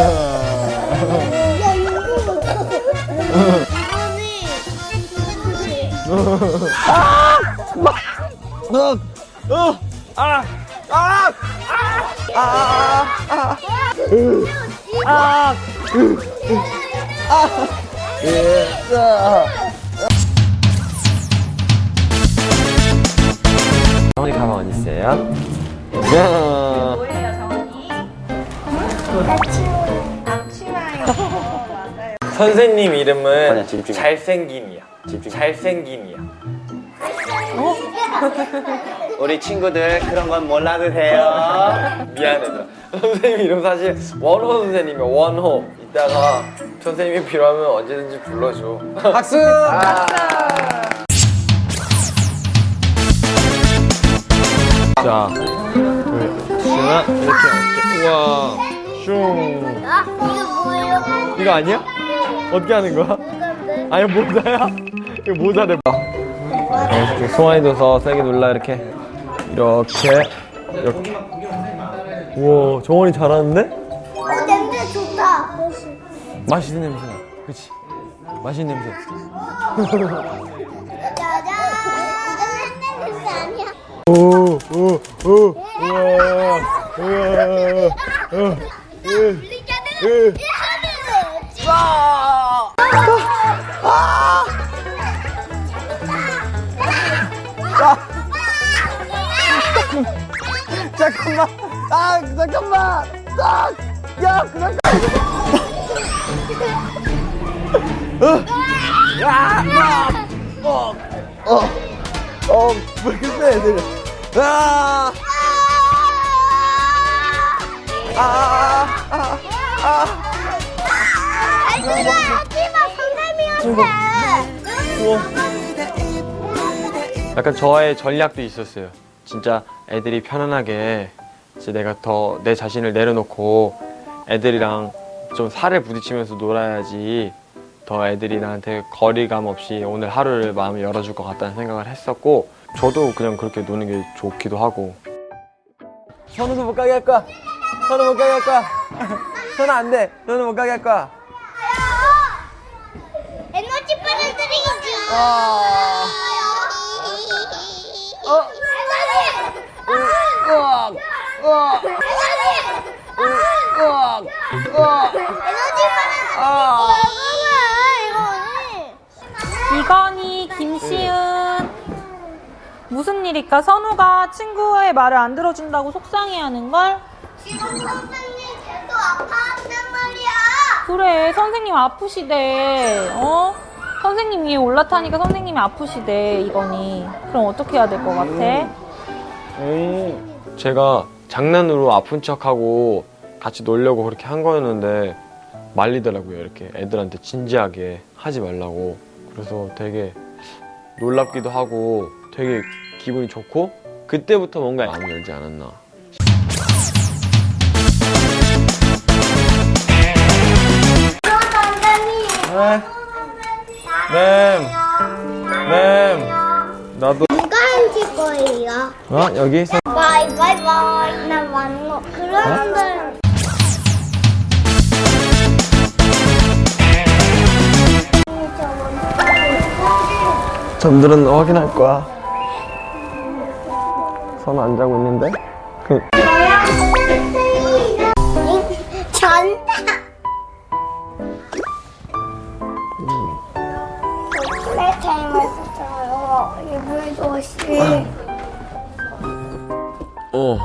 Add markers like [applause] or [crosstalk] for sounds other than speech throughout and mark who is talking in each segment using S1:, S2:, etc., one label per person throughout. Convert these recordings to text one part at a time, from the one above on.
S1: 야 이거 이거니
S2: 정원이 가방 어디 있어요? 야.
S3: 뭐예요, 정원이?
S2: 선생님 이름은
S4: 아니야, 집중.
S2: 잘생김이야. 잘생김이야. [laughs]
S4: 우리 친구들 그런 건 몰라도 돼요.
S2: 미안해. 나. 선생님 이름 사실 원호 선생님이야. 원호. 이따가 선생님이 필요하면 언제든지 불러줘. [laughs] 박수. 자. 우와, 슝.
S1: 아 이거 뭐예요?
S2: 이거 아니야? 어떻게 하는 거야?
S1: 이건데
S2: 아니 모자야? 이거 모자를 봐. 이렇게 소환이 둬서 세게 눌러 이렇게 이렇게 이렇게. 우와 정원이 잘하는데?
S1: 어 냄새 좋다
S2: 맛있는 냄새 나. 그렇지. 맛있는 냄새.
S1: 짜잔 이건 냄새 아니야
S2: 오오오 우와 우와. 으. 잠깐만. 아 잠깐만. 아, 야 그만. 어왜 그래 애들. 아.
S1: 아 이 그래 하지마 선생님한테.
S2: 약간 저의 전략도 있었어요. 진짜 애들이 편안하게 이제 내가 더 내 자신을 내려놓고 애들이랑 좀 살을 부딪히면서 놀아야지 더 애들이 나한테 거리감 없이 오늘 하루를 마음을 열어줄 것 같다는 생각을 했었고 저도 그냥 그렇게 노는 게 좋기도 하고. 선우도 못 가게 할 거야. 선우 못 가게 할 거야. 선우 안돼. 선우 못 가게 할 거야
S1: 에너지 아. 어?
S2: 으악 으악 으악
S3: 이건희, 김시은. 무슨 일일까? 선우가 친구의 말을 안 들어준다고 속상해하는 걸?
S1: 지금 선생님 계속 아파한단 말이야
S3: 그래, 선생님 아프시대. 어? 선생님 위에 올라타니까 선생님이 아프시대, 이건희. 그럼 어떻게 해야 될 것 같아?
S2: 제가 장난으로 아픈 척하고 같이 놀려고 그렇게 한 거였는데 말리더라고요 이렇게. 애들한테 진지하게 하지 말라고. 그래서 되게 놀랍기도 하고 되게 기분이 좋고 그때부터 뭔가 마음이 열지 않았나.
S1: 선생님
S2: 네. 네. 나도.
S1: 누가 앉을 거예요?
S2: 어? 여기? 서
S1: 바이 바이 바이. 나 왔노. 그러는데
S2: 점들은 확인할 거야. 선 안 자고 있는데 [laughs] 어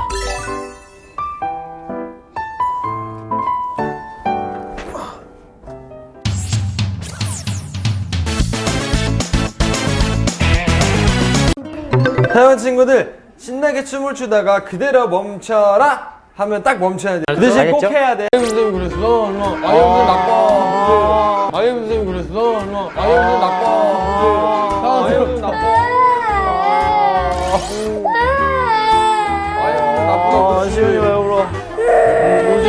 S2: 태원 친구들 신나게 춤을 추다가 그대로 멈춰라 하면 딱 멈춰야 돼. 그 대신 꼭
S4: 알겠죠?
S2: 해야 돼. 아이엠 선생님 그랬어. 얼마. 아이엠 선생님 나빠. 아이엠 선생님 그랬어. 얼마. 아이엠 선생님 나빠.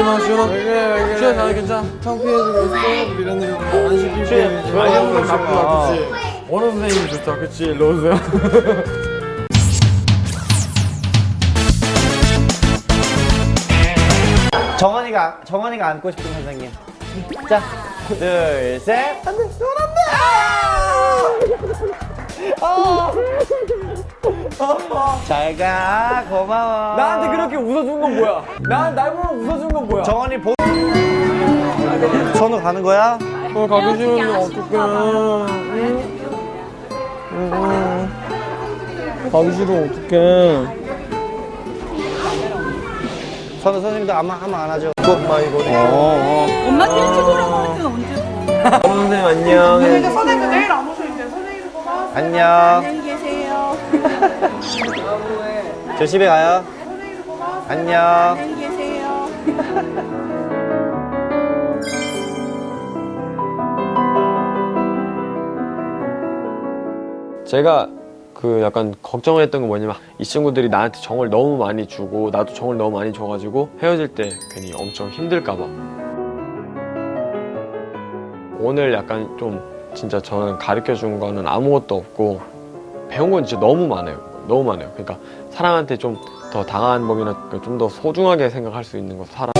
S2: 울지 마, 시원아. 왜 그래, 왜 그래. 시원, 나 괜찮아. 창피해서. 이런 일안 시키고. 아이엠 선생님 나빠. 그치. 원호 선생님이 좋다. 그치, 일로 오세요. [laughs]
S4: 정원이가 정원이가 안고 싶은 선생님. 자, 둘, 셋. 안돼, 안돼. 잘 가, 고마워.
S2: 나한테 그렇게 웃어준 건 뭐야? 나 날 보면 웃어준 건 뭐야?
S4: 정원이 보. 선우 가는 거야?
S2: 어, 가기 싫으면 어떡해. 응? 가기 싫으면 어떡해.
S4: 선우 선생님도 아마 한번 안아줘.
S2: 엄마 이거.
S4: 어,
S5: 엄마 댄스 보라고 하는데 언제 보?
S2: 선생님 안녕.
S5: 선생님 내일 안 오셔도 선생님 고마워.
S4: 안녕.
S5: 안녕히 계세요.
S4: 조심히 가요. 안녕.
S5: 안녕히 계세요. [laughs]
S2: 제가 그 약간 걱정을 했던 건 뭐냐면 이 친구들이 나한테 정을 너무 많이 주고 나도 정을 너무 많이 줘가지고 헤어질 때 괜히 엄청 힘들까봐 오늘 약간 좀 진짜 저는 가르쳐 준 거는 아무것도 없고 배운 건 진짜 너무 많아요 너무 많아요. 그러니까 사람한테 좀 더 당한 법이나 좀 더 소중하게 생각할 수 있는 거 사람